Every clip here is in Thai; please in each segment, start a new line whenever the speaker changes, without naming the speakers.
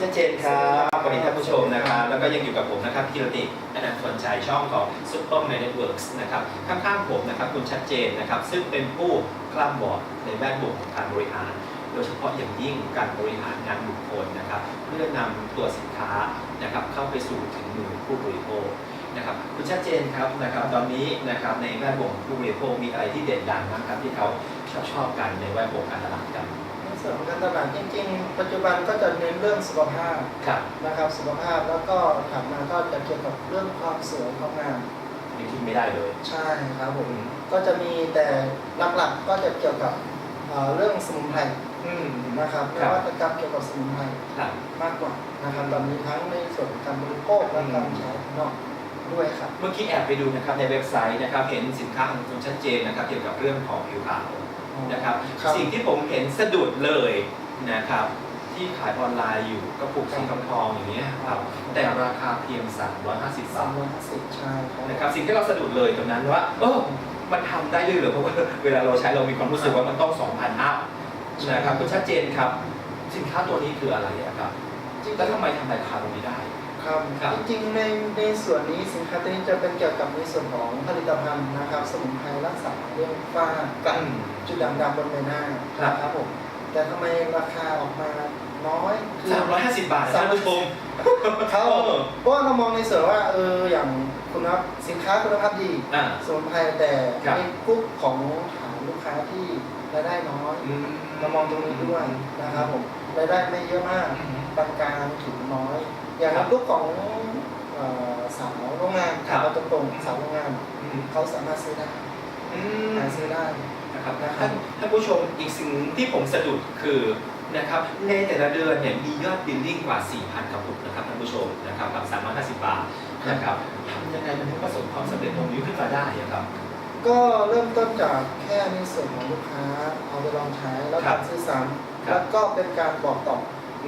ชัดเจนครับสวัสดีท่านผู้ชมนะครับแล้วก็ยังอยู่กับผมนะครับกิรติอนันต์สนชัยช่องของ Super m a n Networks นะครับข้างๆผมนะครับคุณชัดเจนนะครับซึ่งเป็นผู้กล้ำบอดในแวดวงของการบริหาร โดยเฉพาะอย่างยิ่งการบริหารงานบุคคลนะครับเพื่อนำตัวสินค้านะครับเข้าไปสู่ถึงมือผู้บริโภคนะครับคุณชัดเจนครับนะครับตอนนี้นะครับในแวดวงของผู้บริโภคมีอะไรที่เด่นดังบ้างครับที่เขาชอบชอบกันในแวดวงการตลาดกัน
ในส่วนของการตลาดจริงๆ ปัจจุบันก็จะเน้นเรื่องสุขภาพ
ครับ
นะครับสุขภาพแล้วก็ถัดมาก็จะเกี่ยวกับเรื่องความสวยความงาม
นี่ทิ้งไม่ได้เลย
ใช่ครับผมก็จะมีแต่หลักๆก็จะเกี่ยวกับเอ่อเรื่องสมุนไพร
อืม
นะครับ
คนรับ
วัตกรรมเกี่ยวกับสมุนไพร
ครับ
มากกว่านะครับตอนนี้ทั้งในส่วนของการบริโภคและการใช้ภายนอก ด้วยครับ
เมื่อกี้แอบไปดูนะครับในเว็บไซต์นะครับเห็นสินค้าของคุณชัดเจนนะครับเกี่ยวกับเรื่องของผิวขาวนะครับ
ครับ
สิ่งที่ผมเห็นสะดุดเลยนะครับที่ขายออนไลน์อยู่กระปุกสีทองทองๆอย่างเงี้ยครับแต่ราคาเพียง 350
สา
บามท
ร้อยห้าสิบใช่ครับ
นะครับสิ่งที่เราสะดุดเลยตรงนั้นว่าเออมันทำได้ด้วยเหรอเพราะว่าเวลาเราใช้เรามีความรู้สึกว่ามันต้อง2,000อัพนะครับคุณชัดเจนครับ สินค้าตัวนี้คืออะไรอะครับ
จริงๆ
แล้วทำไมทำราคาตรงนี้ได้
ครับ
ครับ
จริงๆในในส่วนนี้สินค้าตัวนี้จะเป็นเกี่ยวกับในส่วนของผลิตภัณฑ์นะครับสมุนไพรรักษาเรื่องฝ้ากั
อื
น
ม
จุดด่างดำบนใบหน้า
ครับ
นะครับผมแต่ทำไมราคาออกมาน้อยคือ
350บาทนะท่านผู้ชม
เขา
เออ
เพราะว่าเรามองในส่วนว่าเอออย่างคุณภาพสินค้าคุณภาพดี
อ่า
สมุนไพรแต่
ครับ
ในกลุ่มของฐานลูกค้าที่รายได้น้อย
อืม
เรามองตรงนี้ด้วยนะครับผมรายได้ไม่เยอะมาก
อืม
ปานกลางถึงน้อย อย่าง
ครับ
ลูกของเอ่อสาวโรงงาน
ครับ
เราตรงๆสาวโรงงาน
อืม
เขาสามารถซื้อได้
อืม
หาซื้อได้
นะครับ
นะครับ
ท่านท่านผู้ชมอีกสิ่งที่ผมสะดุดคือนะครับในแต่ละเดือนเนี่ยมียอดบิลลิ่งกว่า 4,000กระปุกนะครับท่านผู้ชมนะครับกับ350 บาทนะครับทำยังไงมันถึงประสบความสำเร็จตรงนี้ขึ้นมาได้อะครับ
ก็เริ่มต้นจากแค่ในส่วนของลูกค้าเอาไปลองใช้แล้ว
ครั
กา
บ
รซื้อซ้ำ
ครับ
แล้วก็เป็นการบอกต่อ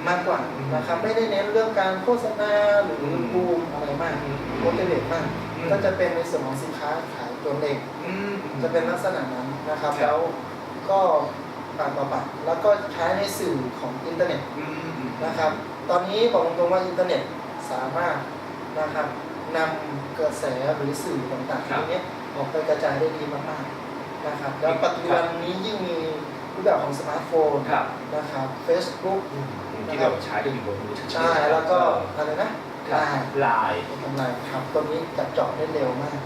มากกว่า
อืม
นะครับ ไม่ได้เน้นเรื่องการโฆษณาหรือ
ม
บูมอะไรมาก
อืม
โมเดลมาก
อืม
ก็จะเป็นในส่วนของสินค้าขายตัวเล็ก
อืม
จะเป็นลักษณะนั้นนะครับ
ครับ
แล้วก็ปากต่อปากแล้วก็ใช้ในสื่อของอินเทอร์เน็ต
อืม
นะครับ ตอนนี้บอกตรงๆว่าอินเทอร์เน็ตสามารถนะครับนำกระแสหรือสื่อต่างๆ
ครับ
พวกนี้ออกไปกระจายได้ดีมากๆนะครับ แล้วปัจจุบันนี้ยิ่งมีรูป แบบของสมาร์ทโฟน
ครับ
นะครับ Facebook
ที่เราใช้กันอยู่บนมือถือ
ใช่แล้วก็อะไรนะ
ครับ
ไลน์
ไลน์
ทำลายครับตัวนี้จับเจาะได้เร็วมาก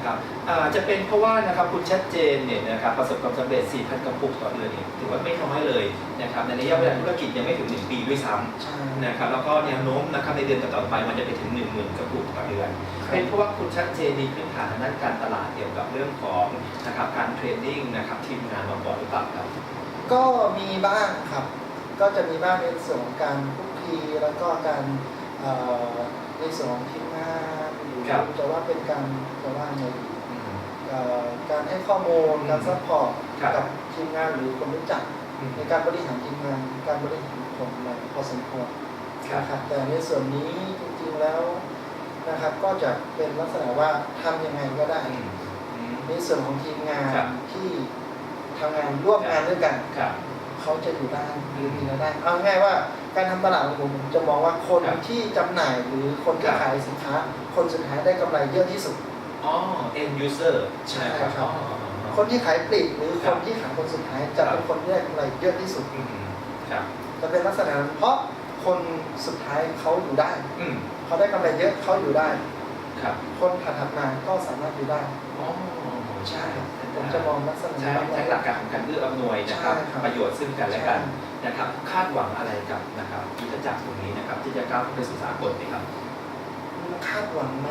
นะครับอ่าจะเป็นเพราะว่านะครับคุณชัดเจนเนี่ยนะครับประสบความสำเร็จ 4,000กระปุกต่อเดือนเนี่ยถือว่าไม่น้อยเลยนะครับในระยะเวลาธุรกิจยังไม่ถึง 1 ปีด้วยซ้
ใช่ำ
นะครับแล้วก็แนวโน้มนะครับในเดือนต่อๆไปมันจะไปถึง 1 0,000กระปุกต่อเดือน
ครับ
เป็นเพราะว่าคุณชัดเจนมีพื้นฐานทางด้านการตลาดเกี่ยวกับเรื่องของนะครับการเทรนนิ่งนะครับทีมงานมาก่อนหรือเปล่าครับ
ก็มีบ้างครับ ก็จะมีบ้างในส่วนของการคุกคีแล้วก็การเอ่อในส่วนของทีมงานหรือ
ครับ
จะว่าเป็นการจะว่าไงดีเอ่อการให้ข้อมูลการซัพพอร์ต
ครับ
กับทีมงานหรือคนรู้จักในการบริหารทีมงานการบริหารคนมาพอสมควร
ครับ
นะครับแต่ในส่วนนี้จริงๆแล้วนะครับก็จะเป็นลักษณะว่าทำยังไงก็ได้
อืมอืม
ในส่วนของทีมงาน
ครับ
ที่ทำงานร่วมงานด้วยกัน
ครับ
เขาจะอยู่ได้หรือมีรายได้เอาง่ายๆว่า การทำตลาดของผมผมจะมองว่าคน
ครับ
ที่จำหน่ายหรือคนที่
ครับ
ขายสินค้า คนสุดท้ายได้กำไรเยอะที่สุด
อ๋อ end user ใช่ครับ
ใช่ครับ
อ๋ออ๋ออ๋อ
คนที่ขายปลีกหรือ
ค
ครับนที่ขายคนสุดท้ายจะ
ครับ
เป็นคนที่ได้กำไรเยอะที่สุด
อืมครับ
จะเป็นลักษณะนั้นเพราะคนสุดท้ายเขาอยู่ได้
อืม
เขาได้กำไรเยอะเขาอยู่ได้
ครับ
คนถัดๆมาก็สามารถอยู่ได้
อ๋อใช่
ผมจะมองลักษณะ
ใช้
นั้น
ใช้หลักการของการเอื้ออำนวยนะครับ
ใช่ครับ
ประโยชน์ซึ่งกันและกัน นะครับคาดหวังอะไรกับนะครับกิจจักรตรงนี้นะครับ ที่จะก้าวเข้าไปสู่สากลไหมครับ
คาดหวังไหม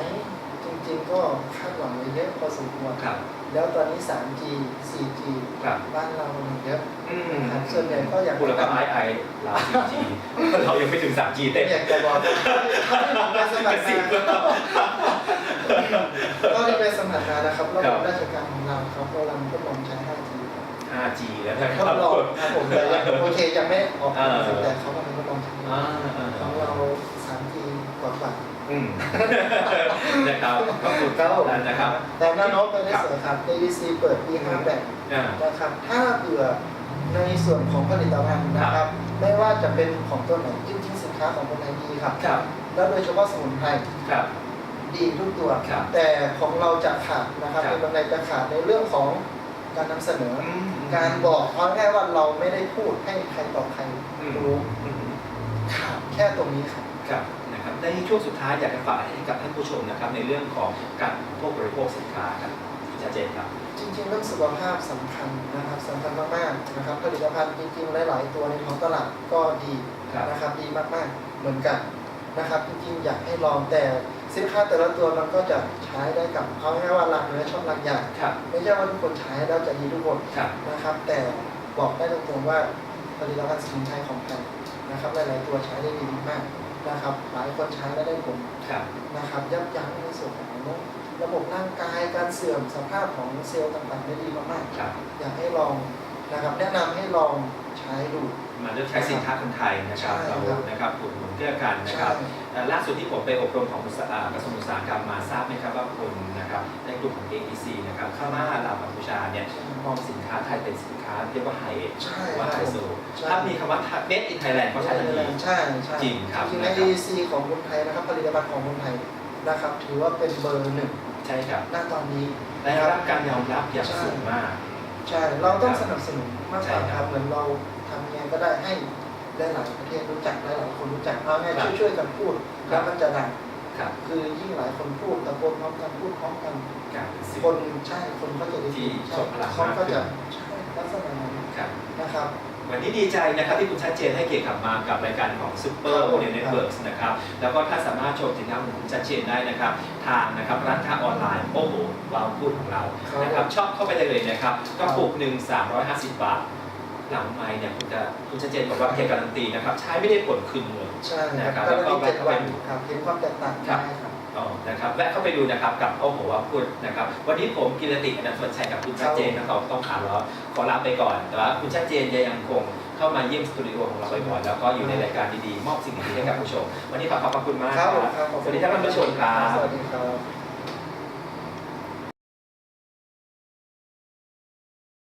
จริงๆก็คาดหวังไว้เยอะพอสมควร
ครับ
แล้วตอนนี้ 3G 4G
ครับ
บ้านเรามันเยอะ
อืม
ครับส่วนใหญ่ก็อยาก
พูดแล้วก็ไอไอลาว 4G เรายังไม่ถึง 3G เต็ม
อยากจะบอกว่าถ้าได้ผมไปสมัครงานก็ได้ไปสมัครงานนะครับระบบราชการของเราเขากำลังทดลองใช้ 5G
5G แล้วนะค
ท
รับ
ดลองครับผมแต่ยังโอเคยังไม่ออก
เออ
แต่เขากำลังทดลองใช้
อ่าอ่า
ของเรา 3G กว่าๆ
อืมนะครับก็คือ
ครับผม
นั่นนะครับ
แต่หน้าโน้ตไปได้สวยครับ AVC เปิดปี58
อ่า
นะครับถ้าเผื่อในส่วนของผลิตภัณฑ์นะครับไม่ว่าจะเป็นของตัวไหนจริงๆสินค้าค้าของคนไทยดีครับ
ครับ
แล้วโดยเฉพาะสมุนไพร
ครับ
ดีทุกตัว
ครับ
แต่ของเราจะขาดนะครับ
ครับ
เป็นบางในจะขาดในเรื่องของ การนำเสนออ
อืม
การบอกเอาง่ายๆว่าเราไม่ได้พูดให้ใครต่อใคร
อืม
รู้
อืม
ขาดแค่ตรงนี้ครับ
ครับนะครับในช่วงสุดท้ายอยากจะฝากอะไรให้กับท่านผู้ชมนะครับ ในเรื่องของการพวกบริโภคสินค้าครับชัดเจนครับ
จริงๆเรื่องสุขภาพสำคัญนะครับสำคัญมากๆนะครับผลิตภัณฑ์จริงๆหลายๆตัวในท้องตลาดก็ดี
ครับ
นะครับดีมากๆเหมือนกันนะครับ จริงๆอยากให้ลองแต่ สินค้าแต่ละตัวมันก็จะใช้ได้กับเอาง่ายๆว่าหลักเนื้อชอบหลักอย่าง
ครับ
ไม่ใช่ว่าทุกคนใช้แล้วจะดีทุกคน
ครับ
นะครับ แต่บอกได้ตรงๆว่าผลิตภัณฑ์สมุนไพรของไทยนะครับหลายๆตัวใช้ได้ดีมากนะครับ หลายคนใช้แล้วได้ผล
ครับ
นะครับ ยับยั้งในส่วนของระบบร่างกายการเสื่อมสภาพของเซลล์ต่างๆได้ดีมาก
ครับ
ๆอยากให้ลองนะครับ แนะนำให้ลองใช้ดู
มาเลือกใช้สินค้าคนไทยนะครับ
ใช่
เรา
ครับ
นะครับอุดหนุนเกื้อกันนะครับ
ใช่
เอ่อล่าสุดที่ผมไปอบรมของอุตสาหกระทรวงอุตสาหกรรมมาทราบไหมครับว่าคุณนะครับในกลุ่มของ AEC นะครับเข้ามาลาวกัมพูชาเนี่ยมองสินค้าไทยเป็นสินค้าเรียกว่าไฮเอ็น
ใช่
ว่า
ค
ไฮ
รับ
โซ
ใช่
ถ้ามีคำว่า made in Thailand ก็ใช้ทันที
ใช่ใช่
จริงครับ
จริงๆใน
นะครับ
AEC ของคนไทยนะครับผลิตภัณฑ์ของคนไทยนะครับถือว่าเป็นเบอร์หนึ่ง
ใช่ครับ
ณตอนนี้
ได้รับการยอมรับอย่างสูงมาก
ใช่เราต้องสนับสนุนมากกว่า
ใช่ค
ค
รั
รับบเหมือนเรา ทำยังไงก็ได้ให้หลายๆประเทศรู้จักหลายๆคนรู้จักเอาง่าย
ครับ
ๆช่วยๆกันพูด
ครั
แล้
บ
วมันจะดัง
ครับ
คือยิ่งหลายคนพูดตะโกนพร้อมกันพูดพร้อมกัน
การเป็นสิ่ง
คนใช่คนก็จะได้
ที่
ใช่
ส่งพลัง
เขา
มาก
ก็
ขึ้น
จะใช่ลักษณะนั้น
ครับ
นะครับ
วันนี้ดีใจนะครับที่คุณชัดเจนให้เกียรติกลับมากับรายการของ Super
ครับผม
Model Networks นะครับ แล้วก็ถ้าสามารถชมสินค้าของคุณชัดเจนได้นะครับ ทางนะครับร้านค้าออนไลน์โอ้โหว้าวพูดของเรา
ครับ
นะครับชอบเข้าไปได้เลยนะครับกระปุกหนึ่ง350บาท หลังไม้เนี่ยคุณจะคุณชัดเจนบอกว่าเพียงการันตีนะครับ ใช้ไม่ได้ผลคืนเงิน
ใช่
นะค
ค
รั
รั
บบแล้วก็
ก็ได้เจ็ด
แวะเข้าไป
วัน
ดู
ครับเห็นความแตกต่าง
ครับ
ได้ครับ
อ๋อนะครับแวะเข้าไปดูนะครับกับโอ้โหว่าพูดนะครับ วันนี้ผมกิรติอนันต์สวนชัยกับคุณชัดเจนนะครับต้องขาล้อขอลาไปก่อนแต่ว่าคุณชัดเจนยังคงเข้ามาเยี่ยมสตูดิโอของเราบ่อยๆแล้วก็อยู่ในรายการดีๆมอบสิ่งดีๆให้กับผู้ชม วันนี้ขอขอบพระคุณมาก
ครับผมครับขอบ
ส
คุณ
วัสดีท่านผู้ชมครับ
สวัสดีครับ